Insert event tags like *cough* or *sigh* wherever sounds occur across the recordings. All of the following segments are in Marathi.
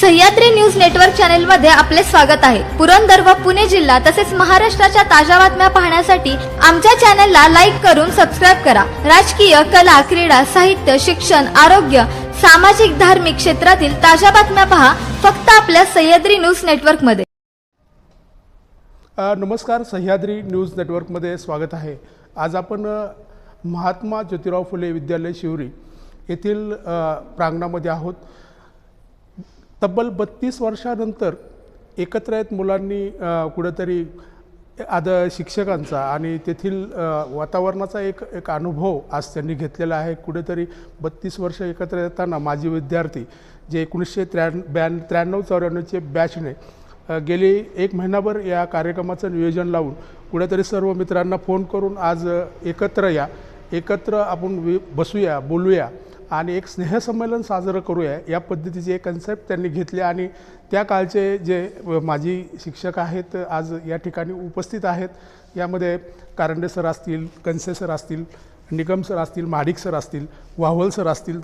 सह्याद्री न्यूज नेटवर्क चॅनलमध्ये आपले स्वागत आहे. पुरंदर व पुणे जिल्हा तसेच महाराष्ट्राच्या ताज्या बातम्या पाहण्यासाठी आमच्या चॅनलला लाईक करून सबस्क्राईब करा. राजकीय कला क्रीडा साहित्य शिक्षण आरोग्य सामाजिक धार्मिक क्षेत्रातील ताज्या बातम्या पहा फक्त आपल्या सह्याद्री न्यूज नेटवर्कमध्ये नमस्कार सह्याद्री न्यूज नेटवर्कमध्ये स्वागत आहे. आज आपण महात्मा ज्योतिराव फुले विद्यालय शिवरी येथील प्रांगणामध्ये आहोत. तब्बल बत्तीस वर्षानंतर एकत्र येत मुलांनी कुठेतरी आद शिक्षकांचा आणि तेथील वातावरणाचा एक एक अनुभव आज त्यांनी घेतलेला आहे. कुठेतरी बत्तीस वर्ष एकत्र येताना माजी विद्यार्थी जे एकोणीसशे त्र्याण्ण ब्याण् त्र्याण्णव चौऱ्याण्णवचे बॅचने गेली एक महिनाभर या कार्यक्रमाचं नियोजन लावून कुठेतरी सर्व मित्रांना फोन करून आज एकत्र या. एकत्र आपण वि बसूया बोलूया. आणि एक स्नेहसंमेलन साजरं करूया. या पद्धतीची एक कन्सेप्ट त्यांनी घेतली आणि त्या काळचे जे माझी माजी शिक्षक आहेत आज या ठिकाणी उपस्थित आहेत. यामध्ये कारंडे सर असतील कनसे सर असतील निगम सर असतील माडिक सर असतील वाहवल सर असतील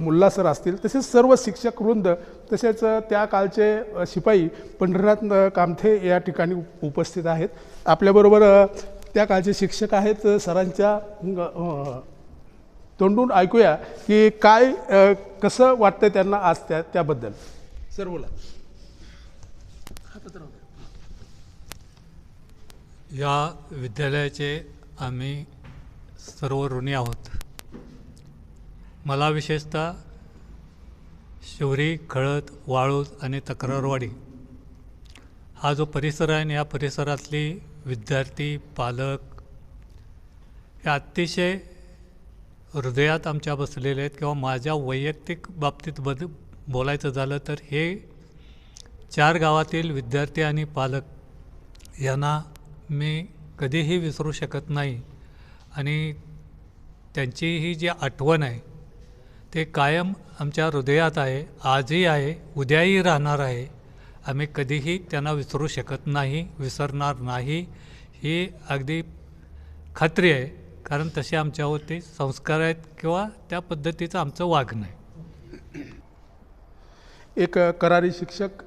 मुल्ला सर असतील. तसेच सर्व शिक्षक वृंद तसेच त्या काळचे शिपाई पंढरनाथ कामथे या ठिकाणी उपस्थित आहेत. आपल्याबरोबर त्या काळचे शिक्षक आहेत सरांच्या तोंडून ऐकूया की काय कसं वाटतं त्यांना आज त्या त्याबद्दल. सर बोला. या विद्यालयाचे आम्ही सर्व ऋणी आहोत. मला विशेषतः शिवरी खळद वाळूज आणि तक्रारवाडी हा जो परिसर आहे आणि या परिसरातली विद्यार्थी पालक हे अतिशय हृदयात आमच्या बसलेले आहेत किंवा माझ्या वैयक्तिक बाबतीत बद बोलायचं झालं तर हे चार गावातील विद्यार्थी आणि पालक यांना मी कधीही विसरू शकत नाही. आणि त्यांची ही जी आठवण आहे ते कायम आमच्या हृदयात आहे आजही आहे उद्याही राहणार आहे. आम्ही कधीही त्यांना विसरू शकत नाही विसरणार नाही. ही अगदी खात्री आहे. कारण तसे आमच्यावरती संस्कार आहेत किंवा त्या पद्धतीचं आमचं वागणं आहे. एक करारी शिक्षक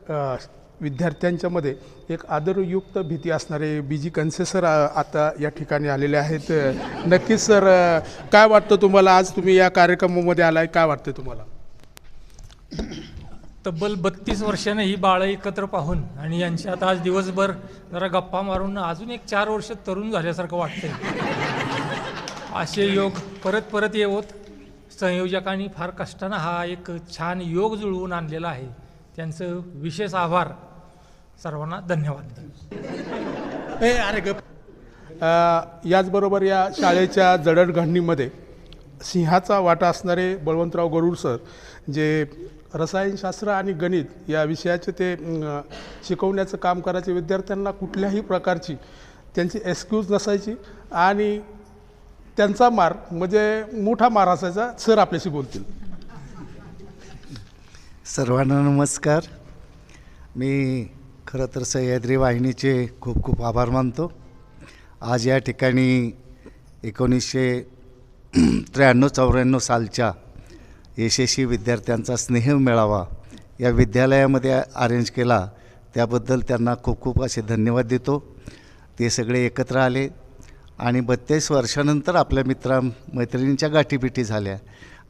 विद्यार्थ्यांच्यामध्ये एक आदरयुक्त भीती असणारे बी जी कनसे सर आता या ठिकाणी आलेले आहेत. नक्कीच सर काय वाटतं तुम्हाला? आज तुम्ही या कार्यक्रमामध्ये आलाय काय वाटतं तुम्हाला? तब्बल बत्तीस वर्षाने ही बाळं एकत्र पाहून आणि यांची आता आज दिवसभर जरा गप्पा मारून अजून एक चार वर्ष तरुण झाल्यासारखं वाटतंय. असे योग परत परत येवत. संयोजकांनी फार कष्टानं हा एक छान योग जुळवून आणलेला आहे. त्यांचं विशेष आभार. सर्वांना धन्यवाद. ए अरे ग याचबरोबर या शाळेच्या जडणघडणीमध्ये सिंहाचा वाटा असणारे बळवंतराव गरुड सर जे रसायनशास्त्र आणि गणित या विषयाचे ते शिकवण्याचं काम करायचे विद्यार्थ्यांना कुठल्याही प्रकारची त्यांची एक्सक्यूज नसायची आणि त्यांचा मार म्हणजे मोठा मार असायचा सर आपल्याशी बोलतील. सर्वांना नमस्कार. मी खरं तर सह्याद्री वाहिनीचे खूप खूप आभार मानतो. आज या ठिकाणी एकोणीसशे त्र्याण्णव चौऱ्याण्णव सालच्या यशस्वी विद्यार्थ्यांचा स्नेह मेळावा या विद्यालयामध्ये अरेंज केला. त्याबद्दल त्यांना खूप खूप असे धन्यवाद देतो. ते सगळे एकत्र आले. आणि बत्तीस वर्षानंतर आपल्या मित्रा मैत्रिणींच्या गाठीपिठी झाल्या.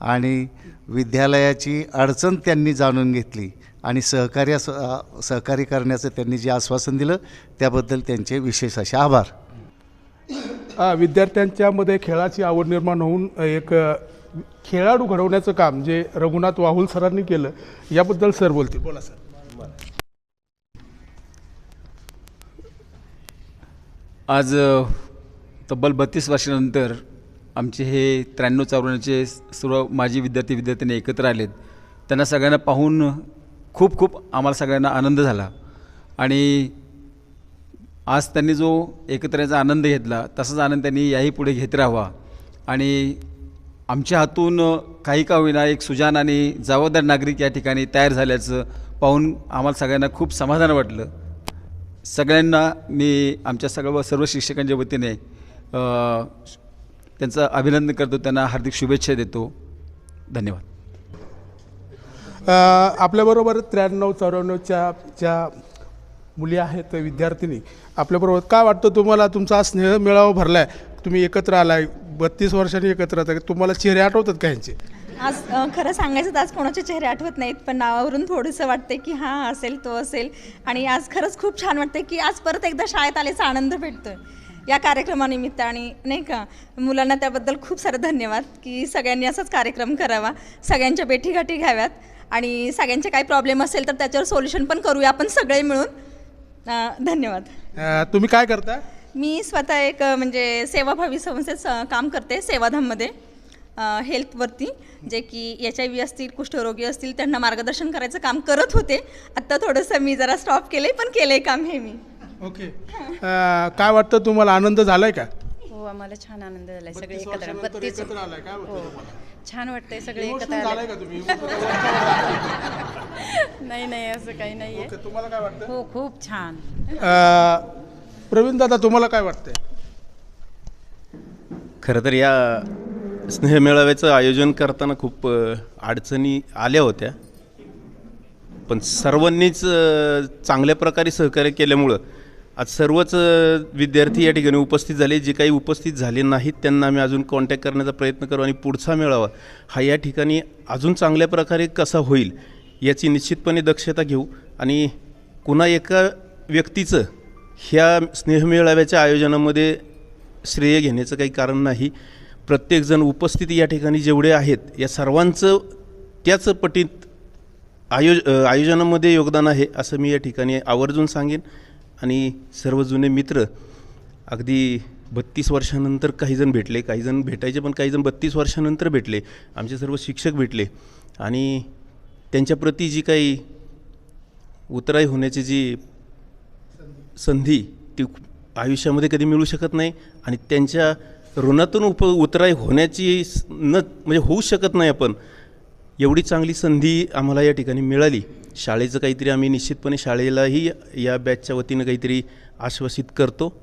आणि विद्यालयाची अडचण त्यांनी जाणून घेतली आणि सहकार्य सहकार्य करण्याचं त्यांनी जे आश्वासन दिलं त्याबद्दल त्यांचे विशेष असे आभार. विद्यार्थ्यांच्यामध्ये खेळाची आवड निर्माण होऊन एक खेळाडू घडवण्याचं काम जे रघुनाथ वाहुल सरांनी केलं याबद्दल सर बोलतील. बोला सर. आज तब्बल बत्तीस वर्षानंतर आमचे हे त्र्याण्णव चौऱ्याण्णवचे सर्व माजी विद्यार्थी विद्यार्थ्यांनी एकत्र आलेत. त्यांना सगळ्यांना पाहून खूप खूप आम्हाला सगळ्यांना आनंद झाला. आणि आज त्यांनी जो एकत्र याचा आनंद घेतला तसाच आनंद त्यांनी याही पुढे घेत राहावा. आणि आमच्या हातून काही का होईना एक सुजान आणि जबाबदार नागरिक या ठिकाणी तयार झाल्याचं पाहून आम्हाला सगळ्यांना खूप समाधान वाटलं. सगळ्यांना मी आमच्या सगळ्या सर्व शिक्षकांच्या वतीने त्यांचं अभिनंदन करतो त्यांना हार्दिक शुभेच्छा देतो. धन्यवाद. अ, आपल्याबरोबर त्र्याण्णव चौऱ्याण्णवच्या ज्या मुली आहेत विद्यार्थिनी. आपल्याबरोबर काय वाटतं तुम्हाला? तुमचा स्नेह मेळावा भरला आहे तुम्ही एकत्र आलाय. बत्तीस वर्षांनी एकत्र आता तुम्हाला चेहरे आठवतात का यांचे आज खरं सांगायचं तर आज कोणाचे चेहरे आठवत नाहीत पण नावावरून थोडंसं वाटते की हा हा असेल तो असेल. आणि आज खरंच खूप छान वाटते की आज परत एकदा शाळेत आल्याचा आनंद भेटतोय. या कार्यक्रमानिमित्त आणि नाही का मुलांना त्याबद्दल खूप सारे धन्यवाद की सगळ्यांनी असाच कार्यक्रम करावा सगळ्यांच्या भेटीगाठी घ्याव्यात आणि सगळ्यांचे काही प्रॉब्लेम असेल तर त्याच्यावर सोल्युशन पण करूया आपण सगळे मिळून. अ, धन्यवाद. तुम्ही काय करता? मी स्वतः एक अ, म्हणजे सेवाभावी संस्थेत काम करते सेवाधाममध्ये अ, हेल्थवरती जे की एच आय व्ही असतील कुष्ठरोगी असतील त्यांना मार्गदर्शन करायचं काम करत होते. आत्ता थोडंसं मी जरा स्टॉप केलं पण केलं आहे काम हे मी. ओके. अ, काय वाटतं तुम्हाला आनंद झालाय का? हो आम्हाला छान आनंद झालाय सगळे बत्तीस एकत्र वर्षानंतर बत्तीस एकत्र आलाय काय वाटतं हो. तुम्हाला? छान वाटतंय सगळे एकत्र Emotional झालाय आले. का तुम्ही? *laughs* नाही नाही असं काही नाहीये. ओके, तुम्हाला काय वाटतं? हो खूप छान. अ, प्रवीण दादा तुम्हाला काय वाटतंय? खरं तर या स्नेहमेळाव्याचं आयोजन करताना खूप अ, अडचणी आल्या होत्या. पण सर्वांनीच अ, चांगल्या प्रकारे सहकार्य केल्यामुळं आज सर्वच विद्यार्थी या ठिकाणी उपस्थित झाले. जे काही उपस्थित झाले नाहीत त्यांना आम्ही अजून कॉन्टॅक्ट करण्याचा प्रयत्न करू आणि पुढचा मेळावा हा या ठिकाणी अजून चांगल्या प्रकारे कसा होईल याची निश्चितपणे दक्षता घेऊ आणि कुणा एका व्यक्तीचं ह्या स्नेहमेळाव्याच्या आयोजनामध्ये श्रेय घेण्याचं काही कारण नाही. प्रत्येकजण उपस्थित या ठिकाणी जेवढे आहेत या सर्वांचं त्याच पटीत आयोज आयोजनामध्ये योगदान आहे असं मी या ठिकाणी आवर्जून सांगेन. आणि सर्व जुने मित्र अगदी बत्तीस वर्षानंतर काहीजण भेटले काहीजण भेटायचे पण काहीजण बत्तीस वर्षानंतर भेटले आमचे सर्व शिक्षक भेटले आणि त्यांच्याप्रती जी काही उतराई होण्याची जी संधी ती आयुष्यामध्ये कधी मिळू शकत नाही आणि त्यांच्या ऋणातून उप उतराई होण्याची न म्हणजे होऊ शकत नाही आपण एवढी चांगली संधी आम्हाला या ठिकाणी मिळाली. शाळेचं काहीतरी आम्ही निश्चितपणे शाळेलाही या बॅचच्या वतीनं काहीतरी आश्वासित करतो.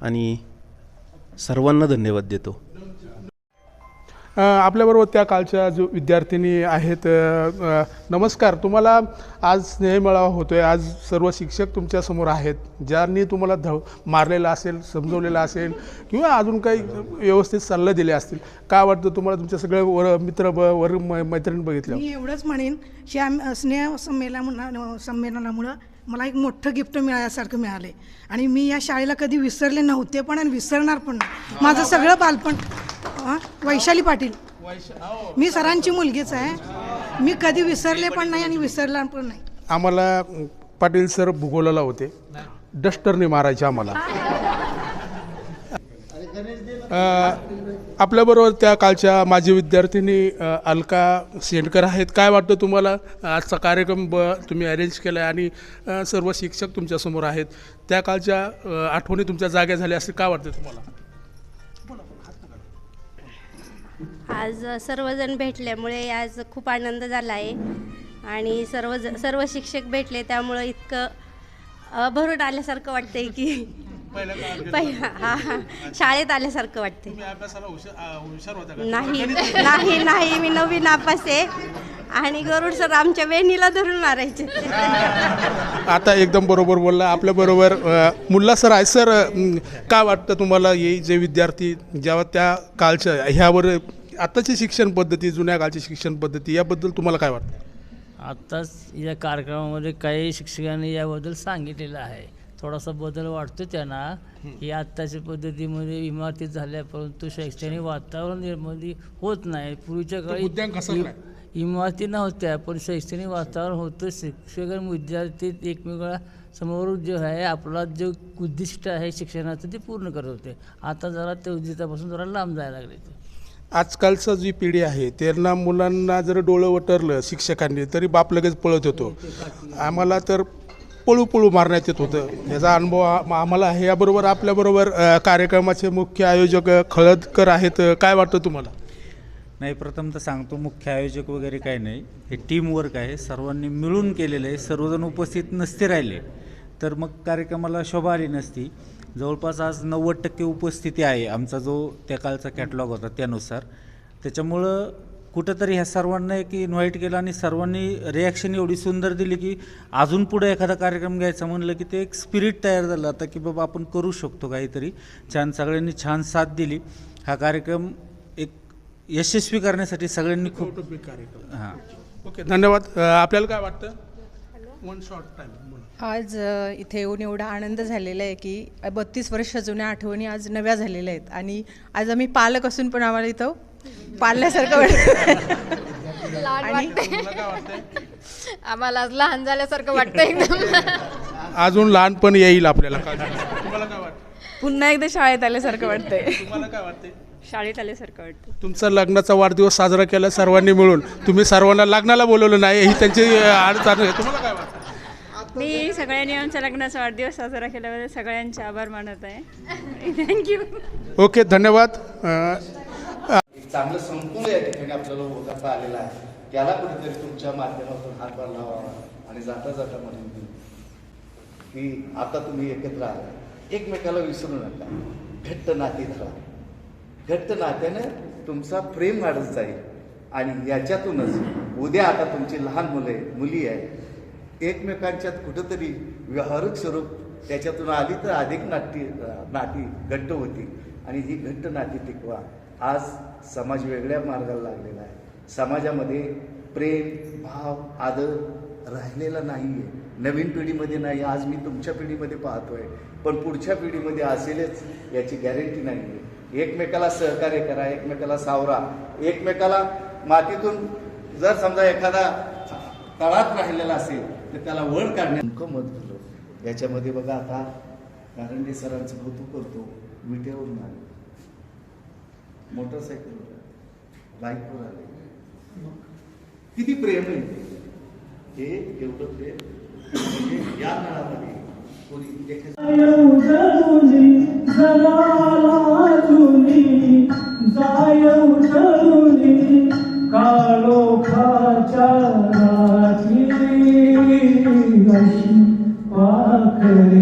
आणि सर्वांना धन्यवाद देतो. आपल्याबरोबर त्या कालच्या जो विद्यार्थिनी आहेत नमस्कार. तुम्हाला आज स्नेह मेळावा होतोय. आज सर्व शिक्षक तुमच्यासमोर आहेत. ज्यांनी तुम्हाला ध मारलेलं असेल समजवलेलं असेल किंवा अजून काही व्यवस्थित सल्ले दिले असतील काय वाटतं तुम्हाला? तुमचे सगळे वर मित्र ब वर मै- मैत्रीण बघितलं मी एवढंच म्हणेन की आम स्नेह संमेलना संमेलनामुळं मला एक मोठं गिफ्ट मिळाल्यासारखं मिळालं आणि मी या शाळेला कधी विसरले नव्हते पण आणि विसरणार पण नाही. माझं सगळं बालपण हां? वैशाली पाटील. मी सरांची मुलगीच आहे. मी कधी विसरले पण नाही आणि विसरला पण नाही. आम्हाला पाटील सर भूगोलाला होते. डस्टरने मारायचे आम्हाला. आपल्याबरोबर त्या कालच्या माजी विद्यार्थिनी अलका सेंडकर आहेत. काय वाटतं तुम्हाला? आजचा कार्यक्रम ब तुम्ही अरेंज केला आहे आणि सर्व शिक्षक तुमच्यासमोर आहेत. त्या कालच्या आठवणी तुमच्या जाग्या झाल्या असं काय वाटतं तुम्हाला? आज सर्वजण भेटल्यामुळे आज खूप आनंद झाला आहे. आणि सर्व सर्व शिक्षक भेटले त्यामुळं इतकं भरून आल्यासारखं वाटतंय की पहिला हा हा शाळेत आल्यासारखं वाटते नाही नाही. नाही मी नवी नापास आहे. आणि गरुड सर आमच्या वेणीला धरून मारायचे. आता एकदम बरोबर बोलला. आपल्याबरोबर मुल्ला सर आहे. सर काय वाटतं तुम्हाला हे जे विद्यार्थी जेव्हा त्या कालच्या ह्यावर आत्ताची शिक्षण पद्धती जुन्या काळची शिक्षण पद्धती याबद्दल तुम्हाला काय वाटतं? आत्ताच या कार्यक्रमामध्ये काही शिक्षकांनी याबद्दल सांगितलेलं आहे. थोडासा बदल वाटतो त्यांना. की आत्ताच्या पद्धतीमध्ये इमारती झाल्या परंतु शैक्षणिक वातावरण निर्मिती होत नाही. पूर्वीच्या काळी इमारती नव्हत्या पण शैक्षणिक वातावरण होतं. शिक्षक आणि विद्यार्थी एकमेकाला समोर जो आहे आपला जो उद्दिष्ट आहे शिक्षणाचं ते पूर्ण करत होते. आता जरा त्या उद्दिष्टापासून जरा लांब जायला लागले ते. आजकालचं जी पिढी आहे त्यांना मुलांना जर डोळं वटरलं शिक्षकांनी तरी बाप लगेच पळत होतो. आम्हाला तर पळू पळू मारण्यात येत होतं. याचा अनुभव आम्हाला आहे. याबरोबर आपल्याबरोबर कार्यक्रमाचे मुख्य आयोजक खळदकर आहेत. काय वाटतं तुम्हाला? नाही प्रथम तर सांगतो मुख्य आयोजक वगैरे काय नाही. हे टीमवर्क आहे. सर्वांनी मिळून केलेलं आहे. सर्वजण उपस्थित नसते राहिले. तर मग कार्यक्रमाला शोभा आली नसती. जवळपास आज नव्वद टक्के उपस्थिती आहे आमचा जो त्या कालचा कॅटलॉग होता त्यानुसार. त्याच्यामुळं कुठंतरी ह्या सर्वांना एक इन्व्हाइट केलं आणि सर्वांनी रिॲक्शन एवढी सुंदर दिली की अजून पुढे एखादा कार्यक्रम घ्यायचा म्हणलं की ते एक स्पिरिट तयार झालं. आता की बाबा आपण करू शकतो काहीतरी. छान सगळ्यांनी छान साथ दिली. हा कार्यक्रम एक यशस्वी करण्यासाठी सगळ्यांनी खूप कार्यक्रम. हां. ओके धन्यवाद. आपल्याला काय वाटतं? वन शॉर्ट टाईम आज इथे येऊन एवढा आनंद झालेला आहे की बत्तीस वर्ष जुन्या आठवणी आज नव्या झालेल्या आहेत. आणि आज आम्ही पालक असून पण आम्हाला इथं पाळल्यासारखं वाटतं आम्हाला आज लहान झाल्यासारखं वाटतं एकदम. अजून लहानपण येईल आपल्याला. काय तुम्हाला काय वाटतं? पुन्हा एकदा शाळेत आल्यासारखं वाटतंय. तुम्हाला काय वाटते शाळेत आल्यासारखं वाटतं तुमचा लग्नाचा वाढदिवस साजरा केला सर्वांनी मिळून. तुम्ही सर्वांना लग्नाला बोलवलं नाही ही त्यांची अडचण आहे. तुम्हाला काय वाटतं मी सगळ्यांनी आमच्या लग्नाचा वाढदिवस साजरा केल्याबद्दल सगळ्यांचे आभार मानत आहे. थँक्यू ओके धन्यवाद. चांगलं संकुल या ठिकाणी आपल्याला ओळखता आलेलं आहे. त्याला कुठेतरी तुमच्या माध्यमातून हातभार लावावा आणि जाता जाता म्हणून मी की आता तुम्ही एकत्र आला एकमेकाला विसरू नका. घट्ट नाती धरा. घट्ट नात्यानं तुमचा प्रेम वाढत जाईल. आणि याच्यातूनच उद्या आता तुमची लहान मुले मुली आहेत एकमेकांच्यात कुठंतरी व्यवहारिक स्वरूप त्याच्यातून आली तर अधिक नाटी नाती घट्ट होती. आणि ही घट्ट नाती टिकवा. आज समाज वेगळ्या मार्गाला लागलेला आहे. समाजामध्ये प्रेम भाव आदर राहिलेला नाही आहे नवीन पिढीमध्ये नाही. आज मी तुमच्या पिढीमध्ये पाहतोय. पण पुढच्या पिढीमध्ये असेलच याची गॅरंटी नाही आहे एकमेकाला सहकार्य करा एकमेकाला सावरा. एकमेकाला मातीतून जर समजा एखादा तळात राहिलेला असेल तर त्याला वर काढण्यात नेमकं मत घालो याच्यामध्ये बघा आता कारंडे सरांचं कौतुक करतो. विटेवरून आले मोटरसायकलवर आले. बाईकवर आले. किती प्रेम आहे हे एवढं प्रेम. म्हणजे या काळामध्ये कोणी பசி பார்க்கிறேன்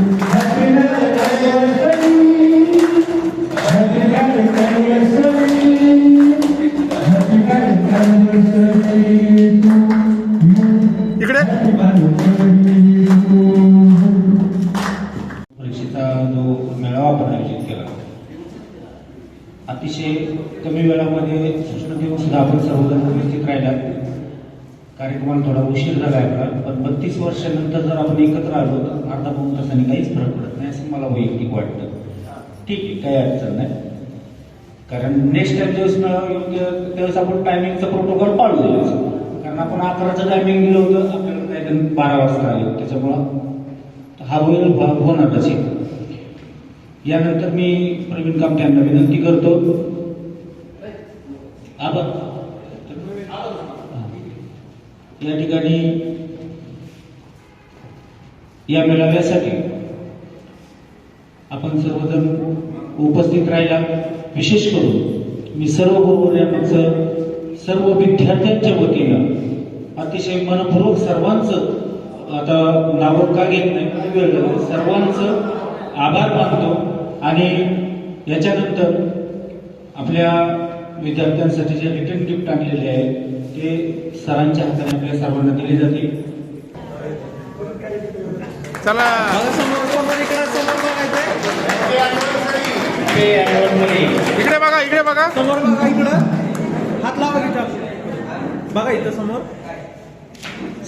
अतिशय कमी वेळामध्ये सूक्ष्म सुद्धा आपण सर्वजण उपस्थित राहिला कार्यक्रमाला थोडा उशीर झाला आहे आपला पण बत्तीस वर्षानंतर जर आपण एकत्र आलो तर अर्धा पाऊन तासाने काहीच फरक पडत नाही असं मला वैयक्तिक वाटतं. ठीक आहे काही अडचण नाही. कारण नेक्स्ट टाइम दिवस योग्य त्यावेळेस आपण टायमिंगचा प्रोटोकॉल पाळू कारण आपण अकराचं टायमिंग दिलं होतं आपल्याला काही बारा वाजता आलं त्याच्यामुळं हा होईल भाग होणारच आहे. यानंतर मी प्रवीण कामटे यांना विनंती करतो. आभार या ठिकाणी या मेळाव्यासाठी आपण सर्वजण उपस्थित राहिला. विशेष करून मी सर्व गुरुवर्यांचं सर्व विद्यार्थ्यांच्या वतीनं अतिशय मनपूर्वक सर्वांचं आता नावं का घेत नाही खूप वेळ सर्वांचं आभार मानतो. आणि याच्यानंतर आपल्या विद्यार्थ्यांसाठी जे रिटर्न गिफ्ट आणलेले आहे ते सरांच्या हाताने आपल्या सर्वांना दिले जातील. चला. इकडे बघा इकडे बघा. समोर बघा इकडं. हात लावा इथं. बघा इथं समोर.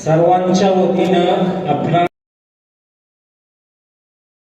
सर्वांच्या वतीनं आपला